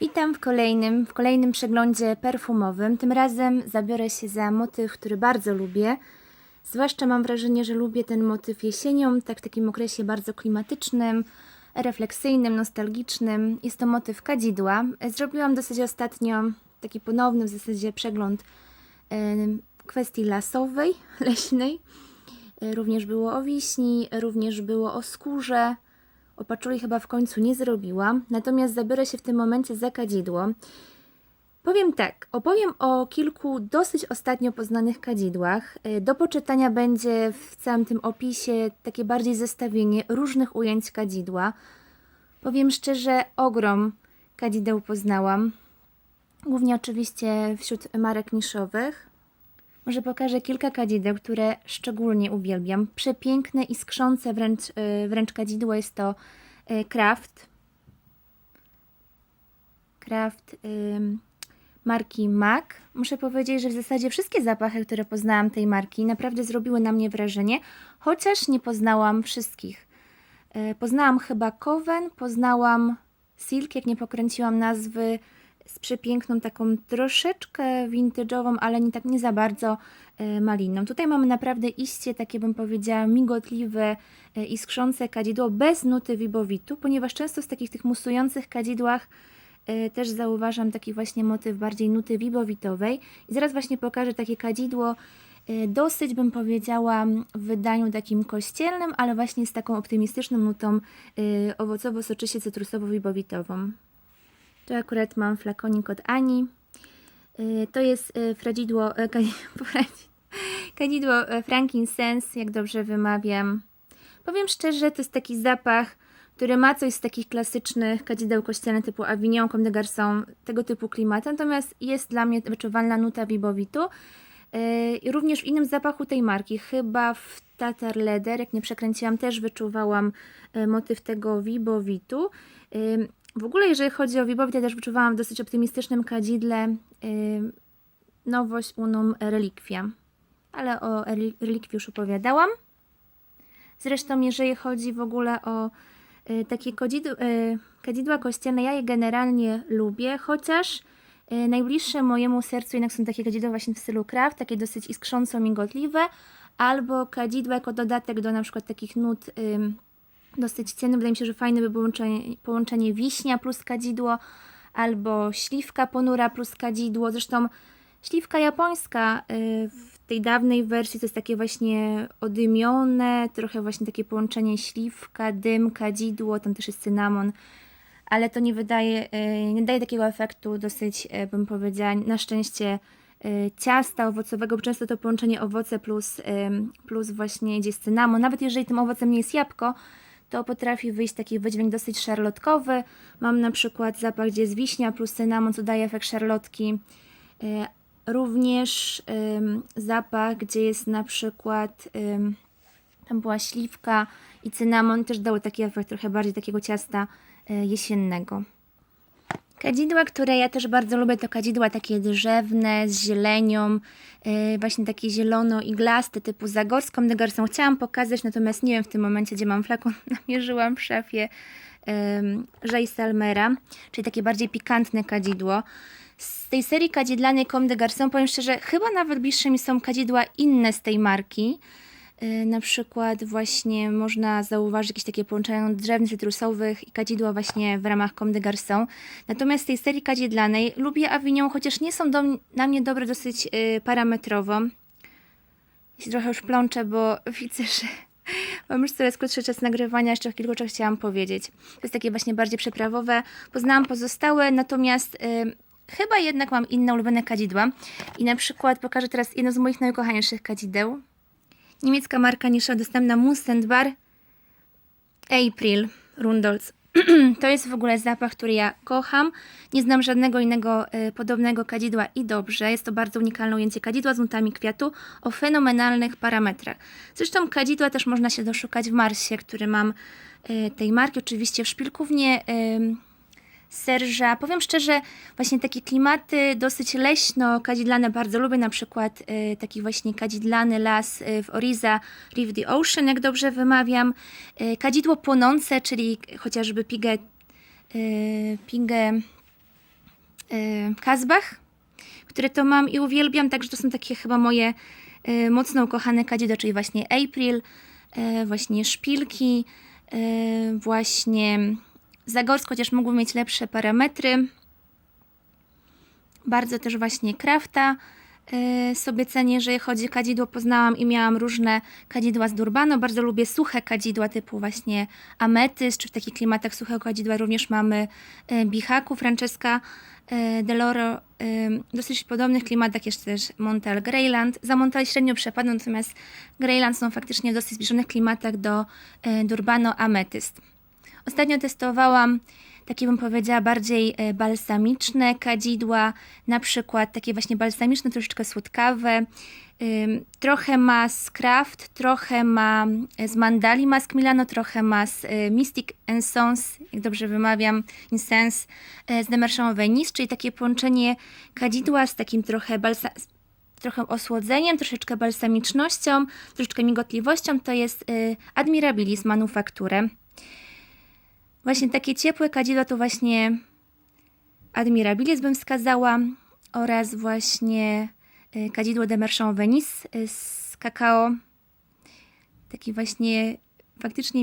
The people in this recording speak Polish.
Witam w kolejnym, w kolejnym przeglądzie perfumowym. Tym razem zabiorę się za motyw, który bardzo lubię. Zwłaszcza mam wrażenie, że lubię ten motyw jesienią, tak w takim okresie bardzo klimatycznym, refleksyjnym, nostalgicznym. Jest to motyw kadzidła. Zrobiłam dosyć ostatnio taki ponowny w zasadzie przegląd kwestii lasowej, leśnej. Również było o wiśni, również było o skórze. O paczuli chyba w końcu nie zrobiłam, natomiast zabiorę się w tym momencie za kadzidło. Powiem tak, opowiem o kilku dosyć ostatnio poznanych kadzidłach. E, Do poczytania będzie w całym tym opisie takie bardziej zestawienie różnych ujęć kadzidła. Powiem szczerze, ogrom kadzideł poznałam. Głównie oczywiście wśród marek niszowych. Może pokażę kilka kadzideł, które szczególnie uwielbiam. Przepiękne i skrzące wręcz, y, wręcz kadzidło jest to y, Kraft. Kraft ym, marki MAC. Muszę powiedzieć, że w zasadzie wszystkie zapachy, które poznałam tej marki, naprawdę zrobiły na mnie wrażenie, chociaż nie poznałam wszystkich. Y, Poznałam chyba Coven, poznałam Silk, jak nie pokręciłam nazwy, z przepiękną taką troszeczkę vintage'ową, ale nie tak nie za bardzo e, malinną. Tutaj mamy naprawdę iście takie bym powiedziała migotliwe e, i skrzące kadzidło bez nuty wibowitu, ponieważ często z takich tych musujących kadzidłach e, też zauważam taki właśnie motyw bardziej nuty wibowitowej. I zaraz właśnie pokażę takie kadzidło dosyć bym powiedziała w wydaniu takim kościelnym, ale właśnie z taką optymistyczną nutą e, owocowo-soczyście cytrusowo-wibowitową. Tu akurat mam flakonik od Ani. Y, To jest y, fradzidło, y, kadzidło frankincense, jak dobrze wymawiam. Powiem szczerze, to jest taki zapach, który ma coś z takich klasycznych kadzideł kościelnych typu Avignon, Comme des Garçons, tego typu klimat. Natomiast jest dla mnie wyczuwalna nuta wibowitu. I Również w innym zapachu tej marki, chyba w Tatar Leather, jak nie przekręciłam, też wyczuwałam motyw tego wibowitu. W ogóle, jeżeli chodzi o Wibowit, ja też wyczuwałam w dosyć optymistycznym kadzidle y, nowość Unum Reliquia. Ale o reli- Reliquii już opowiadałam. Zresztą, jeżeli chodzi w ogóle o y, takie kadzidła, y, kadzidła kościelne, ja je generalnie lubię, chociaż y, najbliższe mojemu sercu jednak są takie kadzidła właśnie w stylu craft, takie dosyć iskrząco migotliwe, albo kadzidła jako dodatek do na przykład takich nut dosyć cenny. Wydaje mi się, że fajne by było połączenie, połączenie wiśnia plus kadzidło, albo śliwka ponura plus kadzidło. Zresztą śliwka japońska y, w tej dawnej wersji to jest takie właśnie odymione, trochę właśnie takie połączenie śliwka, dym, kadzidło, tam też jest cynamon, ale to nie wydaje, y, nie daje takiego efektu dosyć, y, bym powiedziała, na szczęście ciasta owocowego, bo często to połączenie owoce plus, plus właśnie gdzieś cynamon, nawet jeżeli tym owocem nie jest jabłko, to potrafi wyjść taki wydźwięk dosyć szarlotkowy. Mam na przykład zapach, gdzie jest wiśnia plus cynamon, co daje efekt szarlotki. Y, Również zapach, gdzie jest na przykład tam była śliwka i cynamon, też dały taki efekt trochę bardziej takiego ciasta y, jesiennego. Kadzidła, które ja też bardzo lubię, to kadzidła takie drzewne, z zielenią, yy, właśnie takie zielono-iglaste, typu zagorską degarsą. Chciałam pokazać, natomiast nie wiem w tym momencie, gdzie mam flakon. Namierzyłam w szafie yy, J. Salmera, czyli takie bardziej pikantne kadzidło. Z tej serii kadzidlanej Comme des Garçons, powiem szczerze, chyba nawet bliższe mi są kadzidła inne z tej marki. Yy, Na przykład właśnie można zauważyć jakieś takie połączenia drewnych cytrusowych i kadzidła właśnie w ramach Comme des Garçons. Natomiast tej serii kadzidlanej lubię Avignon, chociaż nie są do, na mnie dobre dosyć yy, parametrowo. Trochę już plączę, bo widzę, że mam już coraz krótszy czas nagrywania. Jeszcze o kilku rzeczach chciałam powiedzieć. To jest takie właśnie bardziej przeprawowe. Poznałam pozostałe, natomiast yy, chyba jednak mam inne ulubione kadzidła. I na przykład pokażę teraz jedno z moich najukochańszych kadzideł. Niemiecka marka nisza dostępna Mustang Bar April Rundolz. to jest w ogóle zapach, który ja kocham. Nie znam żadnego innego e, podobnego kadzidła i dobrze. Jest to bardzo unikalne ujęcie kadzidła z nutami kwiatu o fenomenalnych parametrach. Zresztą kadzidła też można się doszukać w Marsie, który mam e, tej marki. Oczywiście w szpilkównie em, serża. Powiem szczerze, właśnie takie klimaty dosyć leśno-kadzidlane bardzo lubię, na przykład y, taki właśnie kadzidlany las y, w Oriza Rive the Ocean, jak dobrze wymawiam. Y, kadzidło płonące, czyli chociażby pigę, y, pigę y, Kazbach, które to mam i uwielbiam, także to są takie chyba moje y, mocno ukochane kadzidła, czyli właśnie April, właśnie Szpilki, właśnie Zagorsk, chociaż mógłby mieć lepsze parametry. Bardzo też właśnie Krafta y, sobie cenię, jeżeli chodzi o kadzidło. Poznałam i miałam różne kadzidła z Durbano. Bardzo lubię suche kadzidła typu właśnie ametys, czy w takich klimatach suchego kadzidła również mamy y, Bihaku, Francesca y, Deloro. y, Dosyć podobnych klimatach jeszcze też Montal Greyland. Za Montal średnio przepadną, natomiast Greyland są faktycznie w dosyć zbliżonych klimatach do y, Durbano Ametyst. Ostatnio testowałam takie bym powiedziała bardziej e, balsamiczne kadzidła, na przykład takie właśnie balsamiczne, troszeczkę słodkawe. Trochę ma z Craft, trochę ma e, z Mandali Mask Milano, trochę ma z e, Mystic Sons, jak dobrze wymawiam, Incense z Demerchant Venice, czyli takie połączenie kadzidła z takim trochę balsa trochę osłodzeniem, troszeczkę balsamicznością, troszeczkę migotliwością, to jest Admirabilis Manufakturę. Właśnie takie ciepłe kadzidła to właśnie Admirabilis bym wskazała oraz właśnie y, kadzidło Demerchant Venice y, z kakao. Taki właśnie faktycznie